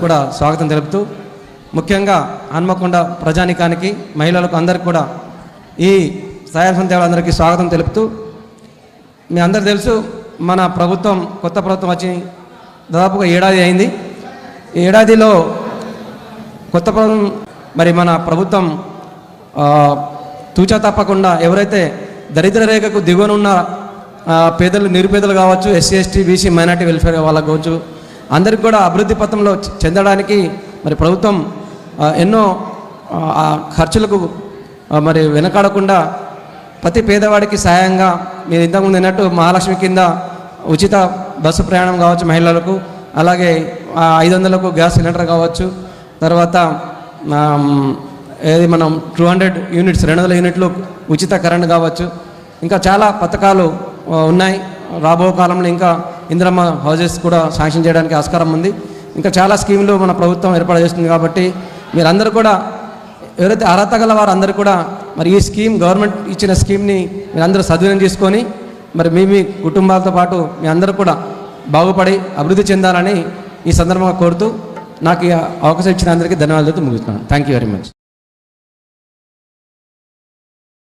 కూడా స్వాగతం తెలుపుతూ ముఖ్యంగా హన్మకొండ ప్రజానికానికి మహిళలకు అందరికి కూడా ఈ సాయం సంధ్యాలందరికీ స్వాగతం తెలుపుతూ మీ అందరు తెలుసు మన ప్రభుత్వం కొత్త ప్రభుత్వం వచ్చి దాదాపుగా ఏడాది అయింది. ఈ ఏడాదిలో కొత్త ప్రభుత్వం మరి మన ప్రభుత్వం తూచా తప్పకుండా ఎవరైతే దరిద్ర రేఖకు దిగువన ఉన్న పేదలు నిరుపేదలు కావచ్చు SC ST BC minority welfare వాళ్ళకు కావచ్చు అందరికి కూడా అభివృద్ధి పథంలో చెందడానికి మరి ప్రభుత్వం ఎన్నో ఖర్చులకు మరి వెనకాడకుండా ప్రతి పేదవాడికి సహాయంగా మీరు ఇంతకుముందు అన్నట్టు మహాలక్ష్మి కింద ఉచిత బస్సు ప్రయాణం కావచ్చు మహిళలకు అలాగే ఐదు వందలకు గ్యాస్ సిలిండర్ కావచ్చు తర్వాత ఏది మనం టూ హండ్రెడ్ యూనిట్స్ రెండు వందల యూనిట్లు ఉచిత కరెంట్ కావచ్చు ఇంకా చాలా పథకాలు ఉన్నాయి. రాబో కాలంలో ఇంకా ఇందిరమ్మ హౌజెస్ కూడా శాంక్షన్ చేయడానికి ఆస్కారం ఉంది. ఇంకా చాలా స్కీములు మన ప్రభుత్వం ఏర్పాటు చేస్తుంది కాబట్టి మీరందరూ కూడా ఎవరైతే అర్హత గల వారందరూ కూడా మరి ఈ స్కీమ్ గవర్నమెంట్ ఇచ్చిన స్కీమ్ని మీరందరూ సద్వినియోగం చేసుకొని మరి మీ మీ కుటుంబాలతో పాటు మీ అందరూ కూడా బాగుపడి అభివృద్ధి చెందాలని ఈ సందర్భంగా కోరుతూ నాకు ఈ అవకాశం ఇచ్చిన అందరికీ ధన్యవాదాలు ముగిస్తున్నాను థ్యాంక్ యూ వెరీ మచ్